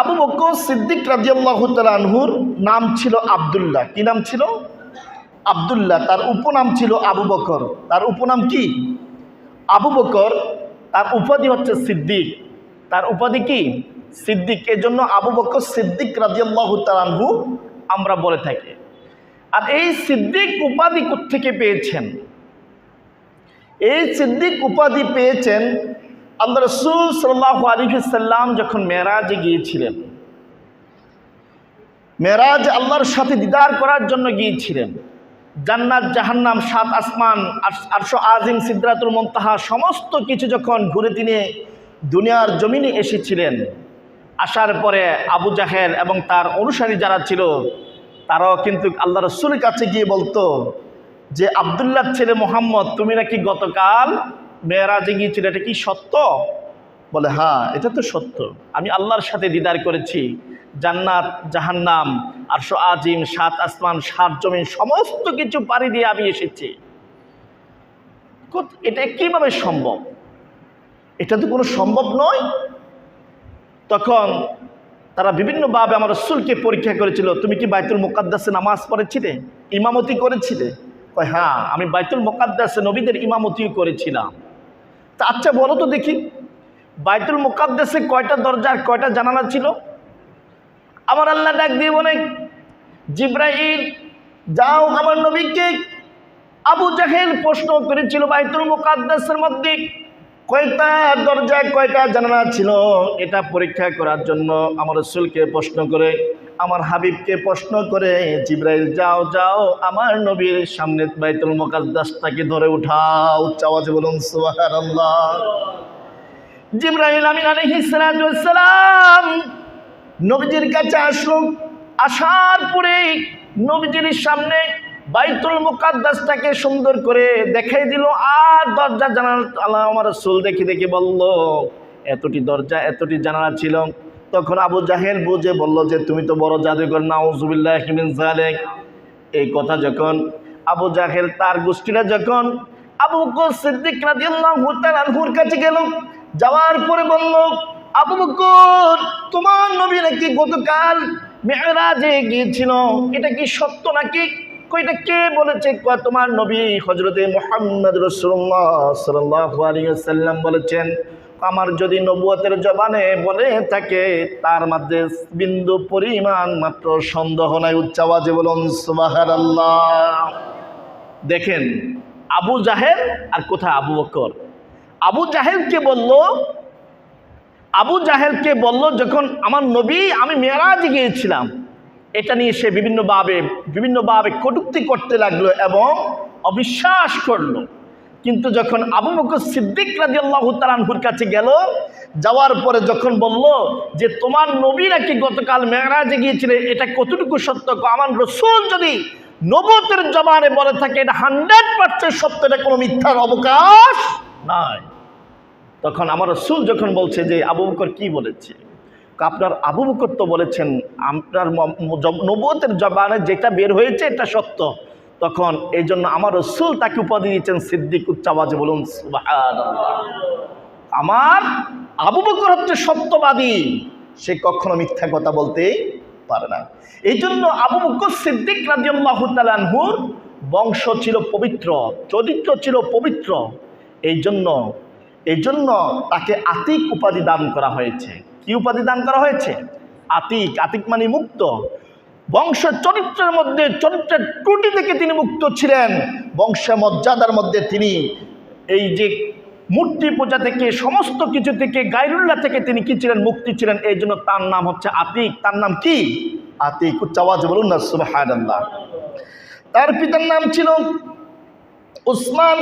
আবু বকর সিদ্দিক রাজিয়াল্লাহ তালানহুর নাম ছিল আবদুল্লাহ। কি নাম ছিল? আবদুল্লাহ। তার উপনাম ছিল আবু বকর। তার উপনাম কি? আবু বকর, তার উপাধি হচ্ছে সিদ্দিক। তার উপাধি কি? সিদ্দিক। এজন্য আবু বকর সিদ্দিক রাজিয়াল্লাহ তালানহু আমরা বলে থাকি। আর এই সিদ্দিক উপাধি থেকে পেয়েছেন? এই সিদ্দিক উপাধি পেয়েছেন আল্লাহ রসুল সাল্লাহ আলিফাল্লাম যখন মেরাজে গিয়েছিলেন মেরাজ আল্লাহর সাথে দিদার করার জন্য গিয়েছিলেন, জান্নাত, জাহান্নাম, সাত আসমান আটশো আজিম সিদ্ধাতুল মন্তাহা, সমস্ত কিছু যখন ঘুরে তিনি দুনিয়ার জমিনে এসেছিলেন, আসার পরে আবু জাহেল এবং তার অনুসারী যারা ছিল, তারাও কিন্তু আল্লাহ রসুলের কাছে গিয়ে বলতো যে আবদুল্লাহ ছেলে মোহাম্মদ, তুমি নাকি গতকাল মেয়েরাজে গিয়েছিল, এটা কি সত্য? বলে হ্যাঁ এটা তো সত্য। আমি আল্লাহর সাথে দিদার করেছি। জান্নাত, জাহান্নাম, আরশো আজিম, সাত আসমান, সাত জমিন, সমস্ত কিছু পাড়ি দিয়ে আমি এসেছি। এটা কীভাবে সম্ভব? এটা তো কোনো সম্ভব নয়। তখন তারা বিভিন্নভাবে আমার রসুলকে পরীক্ষা করেছিল, তুমি কি বাইতুল মোকাদ্দাসে নামাজ পড়েছিলে? ইমামতি করেছিলে? হ্যাঁ আমি বাইতুল মোকাদ্দাসে নবীদের ইমামতিও করেছিলাম। তা আচ্ছা বলো তো দেখি। বাইতুল মোকাদ্দাসে কয়টা দরজা কয়টা জানালা ছিল? আমার আল্লাহ ডাক দিয়ে বলে, জিব্রাইল, যাও আমার নবীকে। আবু জাহেল প্রশ্ন করেছিল বাইতুল মুকাদ্দাসের মধ্যে, কয়টা দরজা কয়টা জানালা ছিল? এটা পরীক্ষা করার জন্য আমার রসুলকে প্রশ্ন করে আমার হাবিবকে প্রশ্ন করে, জিব্রাইল, যাও যাও, আমার নবীর সামনে বাইতুল মুকাদ্দাসটাকে ধরে উঠাও। উচ্চ আওয়াজে বলুন জিব্রাইল আমিন আলাইহিস সালাম নবীজির কাছে আসলো। আসার পরে নবীজির সামনে বাইতুল মুকাদ্দাসটাকে সুন্দর করে দেখাই দিল আর দরজা জানাল আল্লাহ আমার রসুল দেখে দেখে বলল, এতটি দরজা, এতটি জানালা ছিল তখন আবু জাহেল বুঝে বলল যে, তুমি তো বড় জাদুঘর নাউজুবিল্লাহ জালিক এই কথা যখন আবু জাহেল তার গোষ্ঠীরা যখন আবু বকর সিদ্দিক কাছে গেল, যাওয়ার পরে বলল, আবু বকর, তোমার নবী নাকি গতকাল মেয়েরাজে গিয়েছিল? এটা কি সত্য নাকি? কইটা কে বলেছে? তোমার নবী হজরতে মোহাম্মদ রসুল্লাহ সাল্লাল্লাহু আলাইহি ওয়াসাল্লাম বলেছেন আমার যদি নবুয়তের জবানে বলে থাকে, তার মধ্যে বিন্দু পরিমাণ মাত্র সন্দেহ নাই, উচ্চ আওয়াজে বলুন, সুবহানাল্লাহ। দেখেন, আবু জাহেল আর কোথায় আবু বকর? আবু জাহেলকে বলল, আবু জাহেলকে বলল, যখন আমার নবী, আমি মেয়ারাজে গিয়েছিলাম, এটা নিয়ে সে বিভিন্নভাবে বিভিন্নভাবে কটুক্তি করতে লাগল এবং অবিশ্বাস করল। কিন্তু যখন আবু বকর সিদ্দিক রাজি আল্লাহ তালানহুর কাছে গেল, যাওয়ার পরে যখন বলল যে, তোমার নবী নাকি গতকাল মেয়ারাজে গিয়েছিলে, এটা কতটুকু সত্য? আমার রসুল যদি নবতের জবানে বলে থাকে, এটা হান্ড্রেড পার্সেন্ট সত্য, এটা কোনো মিথ্যার অবকাশ নাই। তখন আমার রসুল যখন বলছে যে, আবু বকর কি বলেছে? আপনার আবু বকর তো বলেছেন, আপনার নবুয়তের জবানে যেটা বের হয়েছে, এটা সত্য। তখন এই জন্য আমার রসুল তাকে উপাধি দিয়েছেন সিদ্দিক উচ্চাবাজে বলুন আমার আবু বকর হচ্ছে সত্যবাদী। সে কখনো মিথ্যা কথা বলতে পারে না। এই জন্য আবু বকর সিদ্দিক রাজিয়াল্লাহ তালানহুর বংশ ছিল পবিত্র, চরিত্র ছিল পবিত্র। এই জন্য এই জন্য তাকে আতিক উপাধি দান করা হয়েছে। কি উপাধি দান করা হয়েছে? আতিক আতিক মানে মুক্ত। বংশ চরিত্রের মধ্যে চরিত্রের ত্রুটি থেকে তিনি মুক্ত ছিলেন। বংশ মর্যাদার মধ্যে তিনি এই যে মূর্তি পূজা থেকে, সমস্ত কিছু থেকে, গাইরুল্লাহ থেকে তিনি কি ছিলেন? মুক্তি ছিলেন। এই জন্য তার নাম হচ্ছে আতিক। তার নাম কি? আতিক। উচ্চাওয়াজ বলুন না তার পিতার নাম ছিল উসমান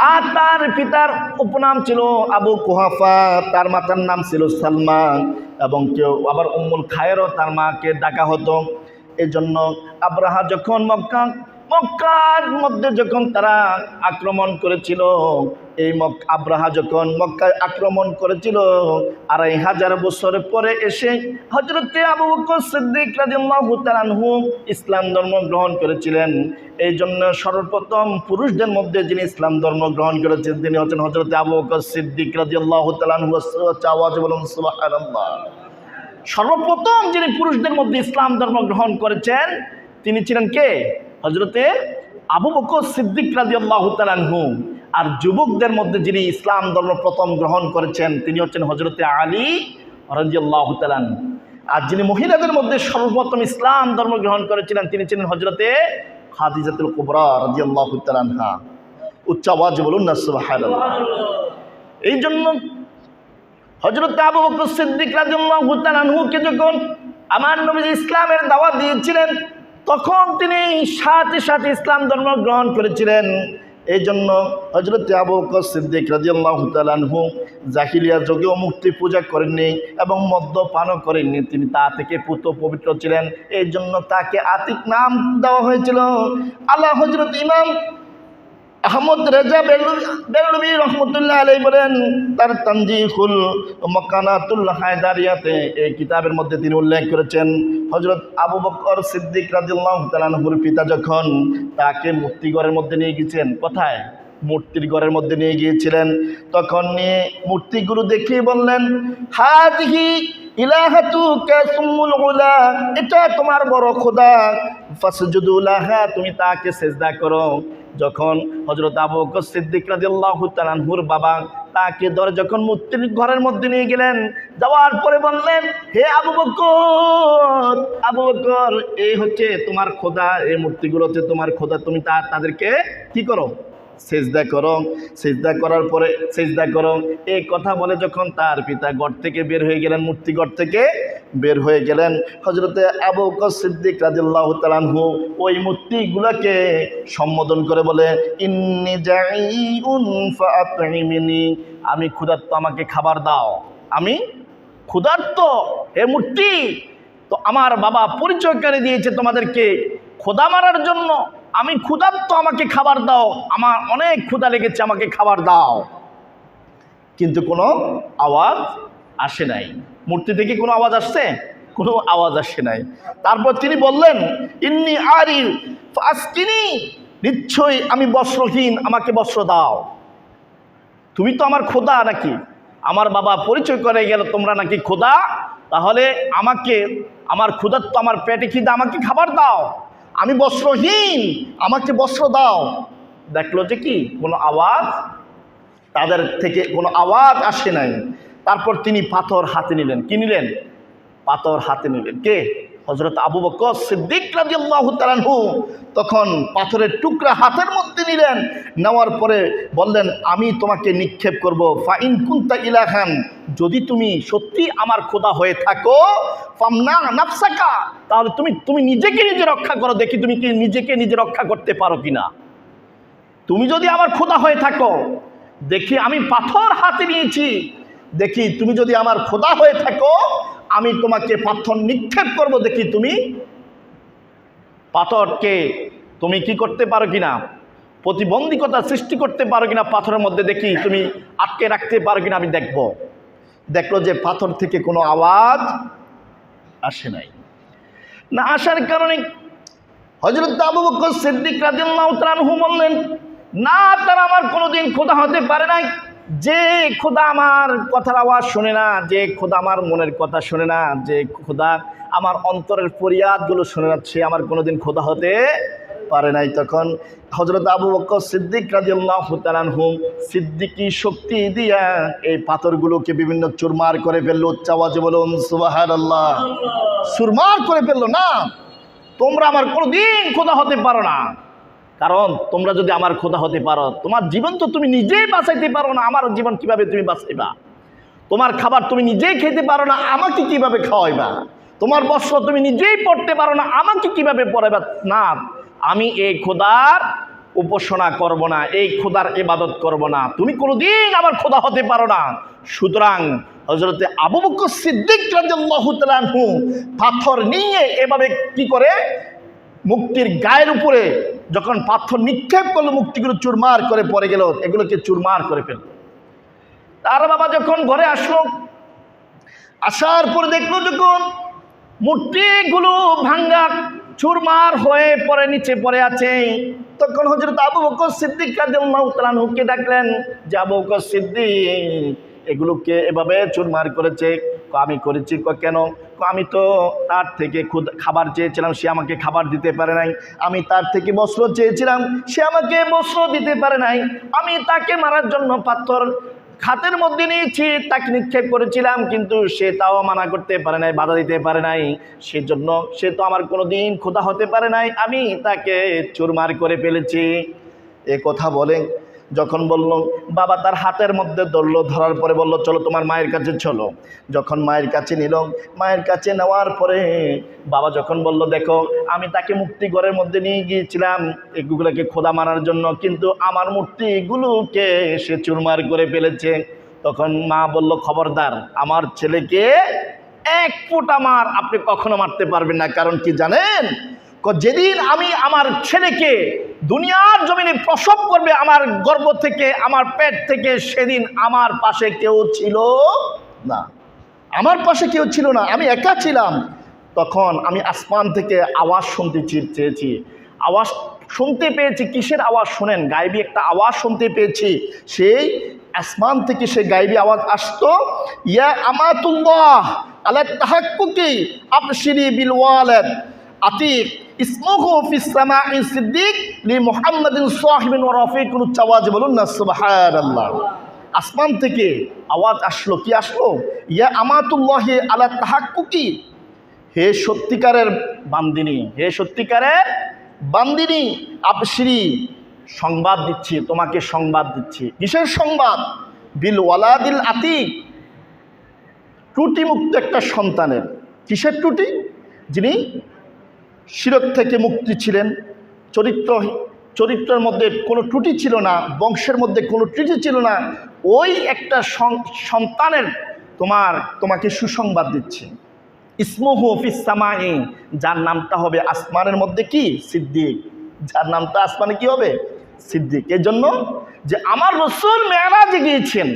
আর তার পিতার উপনাম ছিল আবু কুহাফা, তার মাতার নাম ছিল সালমান, এবং কেউ আবার উম্মুল খায়েরও তার মাকে ডাকা হতো। এই জন্য আব্রাহা যখন মক্কা মক্কার মধ্যে যখন তারা আক্রমণ করেছিল, এই মক, আব্রাহা যখন মক্কায় আক্রমণ করেছিল, আড়াই হাজার বছর পরে এসে হজরতে আবু সিদ্দিক ইসলাম ধর্ম গ্রহণ করেছিলেন। এই জন্য সর্বপ্রথম পুরুষদের মধ্যে যিনি ইসলাম ধর্ম গ্রহণ করেছেন, তিনি হচ্ছেন হজরতে আবু বকর সিদ্দিক সুবহানাল্লাহ। সর্বপ্রথম যিনি পুরুষদের মধ্যে ইসলাম ধর্ম গ্রহণ করেছেন, তিনি ছিলেন কে? হজরতে আবু বকর সিদ্দিক রাজি আল্লাহ আর যুবকদের মধ্যে যিনি ইসলাম ধর্ম প্রথম গ্রহণ করেছেন, তিনি হচ্ছেন হজরতে আলী রাজি আল্লাহ আর যিনি মহিলাদের মধ্যে সর্বপ্রথম ইসলাম ধর্ম গ্রহণ করেছিলেন, তিনি ছিলেন হজরতে খাদিজাতুল কুবরা রাজি আল্লাহ তালানহা উচ্চ আওয়াজ বলুন না এই জন্য হজরত আবু বকর সিদ্দিক তাআলা আনহুকে যখন আমার নবী ইসলামের দাওয়াত দিয়েছিলেন তখন তিনি সাথে সাথে ইসলাম ধর্ম গ্রহণ করেছিলেন। এই জন্য হজরত আবু সিদ্দিক রাদিয়াল্লাহু তাআলা আনহু জাহিলিয়া যোগেও মুক্তি পূজা করেননি এবং মদ্যপানও করেননি। তিনি তা থেকে পুত পবিত্র ছিলেন। এই জন্য তাকে আতিক নাম দেওয়া হয়েছিল। আল্লাহ হজরত ইমাম আহমদ রেজা বেলুবি রহমতুল্লাহ আলাই বলেন, তার তানজিহুল মকানাতুল হায়দারিয়াতে এই কিতাবের মধ্যে তিনি উল্লেখ করেছেন হজরত আবু বকর সিদ্দিক রাজুল্লাহ তালানহুর পিতা যখন তাকে মুক্তিগড়ের মধ্যে নিয়ে গেছেন, কোথায়? মূর্তির ঘরের মধ্যে নিয়ে গিয়েছিলেন। তখন নিয়ে মূর্তিগুলো দেখিয়ে বললেন উলা, এটা তোমার বড় খোদা। ফাসজুদুলাহা তুমি তাকে সেজদা করো। যখন হজরত আবু সিদ্দিক তাআলাহুর বাবা তাকে ধরে যখন মূর্তির ঘরের মধ্যে নিয়ে গেলেন, যাওয়ার পরে বললেন, হে আবু বকর আবু বকর, এই হচ্ছে তোমার খোদা, এই মূর্তিগুলো হচ্ছে তোমার খোদা, তুমি তা তাদেরকে কি করো? সেজদা করো, সেজদা করার পরে সেজদা করো। এই কথা বলে যখন তার পিতা ঘর থেকে বের হয়ে গেলেন, মূর্তি ঘর থেকে বের হয়ে গেলেন হজরতে আবু সিদ্দিক রাদিল্লাহ তালানহু ওই মূর্তিগুলোকে সম্বোধন করে বলে, ইন্নি জাইউন আমি ক্ষুধার্ত, আমাকে খাবার দাও। আমি ক্ষুধার্ত, হে মূর্তি! তো আমার বাবা পরিচয় করে দিয়েছে তোমাদেরকে খোদা মারার জন্য। আমি ক্ষুধার্ত, আমাকে খাবার দাও। আমার অনেক ক্ষুধা লেগেছে, আমাকে খাবার দাও। কিন্তু কোনো আওয়াজ আসে নাই। মূর্তি থেকে কোনো আওয়াজ আসছে? কোনো আওয়াজ আসে নাই। তারপর তিনি বললেন, ইন্নি আরি ফাসকিনি নিশ্চয়ই আমি বস্ত্রহীন, আমাকে বস্ত্র দাও। তুমি তো আমার খোদা নাকি? আমার বাবা পরিচয় করে গেল, তোমরা নাকি খোদা? তাহলে আমাকে, আমার ক্ষুধার তো আমার পেটে খিদে, আমাকে খাবার দাও। আমি বস্ত্রহীন, আমাকে বস্ত্র দাও। দেখল যে কি? কোনো আওয়াজ, তাদের থেকে কোনো আওয়াজ আসে নাই। তারপর তিনি পাথর হাতে নিলেন। কি নিলেন? পাথর হাতে নিলেন। কে? হজরত আবু বকর সিদ্দিক রাদিয়াল্লাহু তাআলাহু তখন পাথরের টুকরা হাতের মধ্যে নিলেন। নেওয়ার পরে বললেন, আমি তোমাকে নিক্ষেপ করব। ফাইন কুন্তা ইলাহান, যদি তুমি সত্যি আমার খোদা হয়ে থাকো, ফামনা নাফসাকা, তাহলে তুমি তুমি নিজেকে নিজে রক্ষা করো। দেখি তুমি কি নিজেকে নিজে রক্ষা করতে পারো কিনা। তুমি যদি আমার খোদা হয়ে থাকো, দেখি আমি পাথর হাতে নিয়েছি। দেখি তুমি যদি আমার খোদা হয়ে থাকো আমি তোমাকে পাথর নিক্ষেপ করব দেখি তুমি? পাথরকে তুমি কি করতে পারো কিনা? প্রতিবন্ধকতা সৃষ্টি করতে পারো কিনা পাথরের মধ্যে দেখি তুমি আটকে রাখতে পারো কিনা আমি দেখব। দেখল যে পাথর থেকে কোনো আওয়াজ আসে নাই। না আসার কারণে হজরত আবু বকর সিদ্দিক তাআলা বললেন, না, তারা আমার কোনোদিন খোদা হতে পারে নাই। যে খোদা আমার কথার আওয়াজ শোনে না, যে খোদা আমার মনের কথা শোনে না, যে খোদা আমার অন্তরের ফরিয়াদগুলো শুনে না আমার কোনোদিন খোদা হতে পারে নাই। তখন হজরত আবু বকর সিদ্দিক তাআলা সিদ্দিকি শক্তি দিয়া এই পাথরগুলোকে বিভিন্ন চুরমার করে ফেলল উচ্চ আওয়াজে বলুন, সুবহানাল্লাহ। সুরমার করে ফেলল, না, তোমরা আমার কোনোদিন খোদা হতে পারো না। কারণ তোমরা যদি আমার খোদা হতে পারো, তোমার জীবন তো তুমি নিজেই বাঁচাইতে পারো না, আমার জীবন কীভাবে তুমি বাঁচাইবা? তোমার খাবার তুমি নিজেই খেতে পারো না, আমাকে কীভাবে খাওয়াইবা? তোমার বস্ত্র তুমি নিজেই পড়তে পারো না, আমাকে কীভাবে পড়াইবা না, আমি এই খোদার উপাসনা করব না, এই খোদার ইবাদত করব না। তুমি কোনোদিন আমার খোদা হতে পারো না। সুতরাং হজরতে আবু বকর সিদ্দিক আনহু পাথর নিয়ে এভাবে কি করে, মুক্তির গায়ের উপরে যখন পাথর নিক্ষেপ করল, মুক্তিগুলো চুরমার করে পড়ে গেল, এগুলোকে চুরমার করে ফেলল। তার বাবা যখন ঘরে আসলো, আসার পর দেখল যখন মূর্তিগুলো ভাঙ্গা, চুরমার হয়ে পরে নিচে পড়ে আছে, তখন হজরত আবু বকর সিদ্দিক হুকে ডাকলেন, যে আবু বকর সিদ্দিক এগুলোকে এভাবে চুরমার করেছে আমি করেছি কেন? আমি তো তার থেকে খুদ খাবার চেয়েছিলাম, সে আমাকে খাবার দিতে পারে নাই। আমি তার থেকে বস্ত্র চেয়েছিলাম, সে আমাকে বস্ত্র দিতে পারে নাই। আমি তাকে মারার জন্য পাথর খাতের মধ্যে নিয়েছি, তাকে নিক্ষেপ করেছিলাম, কিন্তু সে তাও মানা করতে পারে নাই, বাধা দিতে পারে নাই। সেজন্য সে তো আমার কোনো দিন ক্ষুধা হতে পারে নাই, আমি তাকে চুরমার করে ফেলেছি। এ কথা বলে যখন বলল, বাবা তার হাতের মধ্যে ধরলো ধরার পরে বলল, চলো তোমার মায়ের কাছে চলো। যখন মায়ের কাছে নিল, মায়ের কাছে নেওয়ার পরে বাবা যখন বলল, দেখো, আমি তাকে মুক্তিগড়ের মধ্যে নিয়ে গিয়েছিলাম, এগুলোকে খোদা মারার জন্য, কিন্তু আমার মূর্তিগুলোকে সে চুরমার করে ফেলেছে। তখন মা বলল, খবরদার, আমার ছেলেকে এক ফুট আমার আপনি কখনো মারতে পারবেন না। কারণ কি জানেন? যেদিন আমি আমার ছেলেকে দুনিয়ার জমিনে প্রসব করবে, আমার গর্ব থেকে, আমার পেট থেকে, সেদিন আমার পাশে কেউ ছিল না। আমার পাশে কেউ ছিল না, আমি একা ছিলাম। তখন আমি আসমান থেকে আওয়াজ শুনতে চেয়েছি। আওয়াজ শুনতে পেয়েছি, কিসের আওয়াজ শোনেন? গাইবি একটা আওয়াজ শুনতে পেয়েছি। সেই আসমান থেকে সে গাইবি আওয়াজ আসতো, ইয়া আমাতুল্লাহ আলা তাহাক্কুকি আবশিরি বিল ওয়ালাদ, আতিক ইসমুহু সিদ্দিক লি মুহাম্মাদিন সাহিবিন ওয়া রাফিকুল চাওয়াজ বলুন না আসমান থেকে আওয়াজ আসলো, কি আসলো? ইয়া আমাতুল্লাহি আলা তাহাক্কুকি। হে সত্যিকারের বান্দিনী, হে সত্যিকারের বান্দিনী আপশ্রী সংবাদ দিচ্ছি, তোমাকে সংবাদ দিচ্ছি। কিসের সংবাদ? বিল ওয়ালাদিল আতিক। ত্রুটিমুক্ত একটা সন্তানের। কিসের ত্রুটি? যিনি শিরক থেকে মুক্তি ছিলেন। চরিত্র, চরিত্রের মধ্যে কোনো ত্রুটি ছিল না, বংশের মধ্যে কোনো ত্রুটি ছিল না। ওই একটা সন্তানের তোমার, তোমাকে সুসংবাদ দিচ্ছে। ইসমুহু ফিসামাই যার নামটা হবে আসমানের মধ্যে কি? সিদ্দিক। যার নামটা আসমানে কি হবে? সিদ্দিক। এই জন্য যে আমার রসুল মেয়ারাজে গিয়েছেন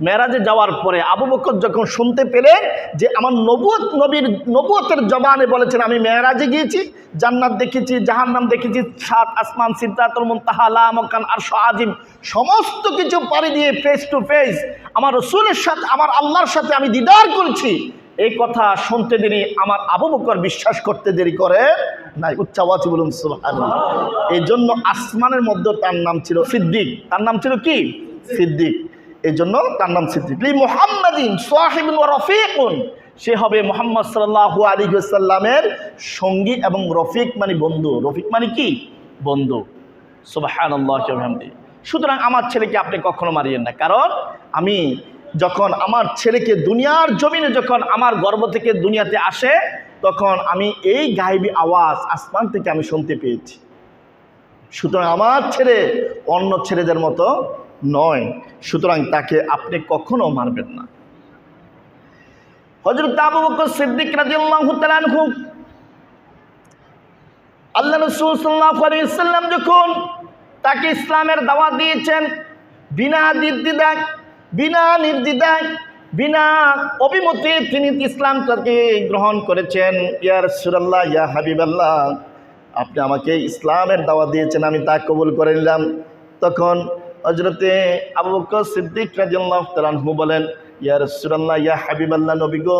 মেয়ারাজে যাওয়ার পরে আবু বকর যখন শুনতে পেলেন যে আমার নবুত নবীর নবুতের জবানে বলেছেন, আমি মেয়ারাজে গিয়েছি, জান্নাত দেখেছি, জাহান্নাম দেখেছি, সাত আসমান, সিদ্ধাতুল মুনতাহা, লা মকান আর আজিম, সমস্ত কিছু পাড়ি দিয়ে ফেস টু ফেস আমার রসুলের সাথে, আমার আল্লাহর সাথে আমি দিদার করেছি। এই কথা শুনতে দেরি, আমার আবু বকর বিশ্বাস করতে দেরি করে নাই। উচ্চাওয়াচি বলুন, সুবহানাল্লাহ। এই জন্য আসমানের মধ্যে তার নাম ছিল সিদ্দিক। তার নাম ছিল কি? সিদ্দিক। এই জন্য তার নাম সিদ্দিক। লি মুহাম্মাদিন ওয়া রফিকুন। সে হবে মোহাম্মদ আলাইহি ওয়াসাল্লামের সঙ্গী এবং রফিক মানে বন্ধু। রফিক মানে কি? বন্ধু। বিহামদিহি সুতরাং আমার ছেলেকে আপনি কখনো মারিয়েন না। কারণ আমি যখন আমার ছেলেকে দুনিয়ার জমিনে যখন আমার গর্ব থেকে দুনিয়াতে আসে, তখন আমি এই গাইবি আওয়াজ আসমান থেকে আমি শুনতে পেয়েছি। সুতরাং আমার ছেলে অন্য ছেলেদের মতো নয়, সুতরাং তাকে আপনি কখনো মারবেন না। হজরত আবু বকর সিদ্দিক রাদিয়াল্লাহু তাআলা আনহু, আল্লাহ রসুল সাল্লাল্লাহু আলাইহি সাল্লাম যখন তাকে ইসলামের দাওয়াত দিয়েছেন, বিনা নির্দিদায় বিনা নির্দিদায় বিনা অভিমতে তিনি ইসলামটাকে গ্রহণ করেছেন, ইয়া রাসূলুল্লাহ, ইয়া হাবিবাল্লাহ, আপনি আমাকে ইসলামের দাওয়াত দিয়েছেন, আমি তা কবুল করে নিলাম। তখন হজরতে আবু সিদ্দিক বলেন, ইয়া রাসূলুল্লাহ, ইয়া হাবিবাল্লাহ নবী গো,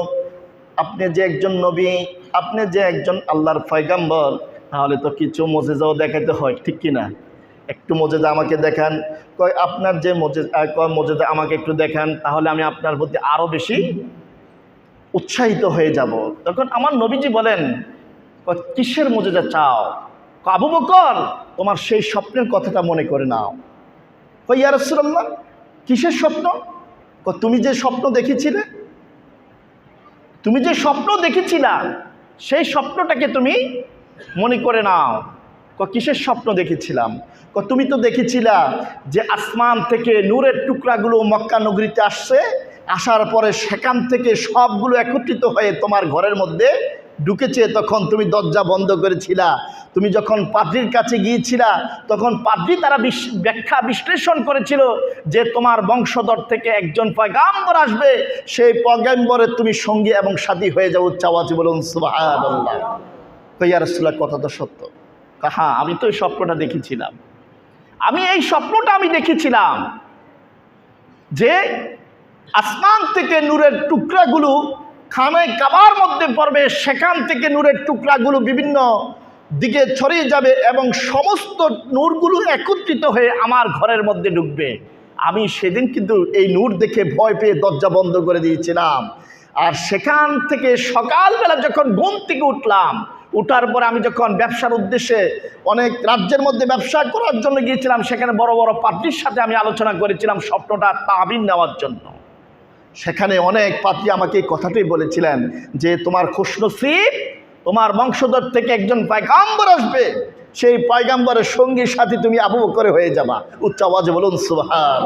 আপনি যে একজন নবী, আপনি যে একজন আল্লাহর ফয়গাম্বর তাহলে তো কিছু মজেজাও দেখাতে হয়, ঠিক কি না একটু মজেদা আমাকে দেখান। কয়, আপনার যে মজে কয় মজেদা আমাকে একটু দেখান, তাহলে আমি আপনার প্রতি আরও বেশি উৎসাহিত হয়ে যাব। তখন আমার নবীজি বলেন কিসের মজেদা চাও? আবু বকর, তোমার সেই স্বপ্নের কথাটা মনে করে নাও। ইয়া রাসূলুল্লাহ, কিসের স্বপ্ন? তুমি যে স্বপ্ন দেখেছিলে, তুমি যে স্বপ্ন দেখেছিলা, সেই স্বপ্নটাকে তুমি মনে করে নাও। ক কিসের স্বপ্ন দেখেছিলাম? ক তুমি তো দেখেছিলা যে আসমান থেকে নূরের টুকরাগুলো মক্কা নগরীতে আসছে, আসার পরে সেখান থেকে সবগুলো একত্রিত হয়ে তোমার ঘরের মধ্যে ঢুকেছে, তখন তুমি দরজা বন্ধ করেছিলা। তুমি যখন পাদ্রির কাছে গিয়েছিলা, তখন পাদ্রি তারা ব্যাখ্যা বিশ্লেষণ করেছিল যে তোমার বংশধর থেকে একজন পয়গাম্বর আসবে, সেই পয়গাম্বরের তুমি সঙ্গী এবং সাথী হয়ে যাও চাওয়াচি বলুন কইয়া কথা তো সত্য। হ্যাঁ আমি তো এই স্বপ্নটা দেখেছিলাম। আমি এই স্বপ্নটা আমি দেখেছিলাম যে আসমান থেকে নূরের টুকরাগুলো খানায় কাবার মধ্যে পড়বে, সেখান থেকে নূরের টুকরাগুলো বিভিন্ন দিকে ছড়িয়ে যাবে এবং সমস্ত নূরগুলো একত্রিত হয়ে আমার ঘরের মধ্যে ঢুকবে। আমি সেদিন কিন্তু এই নূর দেখে ভয় পেয়ে দরজা বন্ধ করে দিয়েছিলাম। আর সেখান থেকে সকালবেলা যখন ঘুম থেকে উঠলাম, উঠার পরে আমি যখন ব্যবসার উদ্দেশ্যে অনেক রাজ্যের মধ্যে ব্যবসা করার জন্য গিয়েছিলাম, সেখানে বড় বড় পার্টির সাথে আমি আলোচনা করেছিলাম স্বপ্নটা তাবিন নেওয়ার জন্য। সেখানে অনেক পাত্রী আমাকে এই কথাটাই বলেছিলেন যে তোমার খুশনসিব, তোমার বংশধর থেকে একজন পায়গাম্বর আসবে। সেই পায়গাম্বরের সঙ্গী সাথী তুমি আবু করে হয়ে যাবা। উচ্চ আওয়াজে বলুন, সুবহান।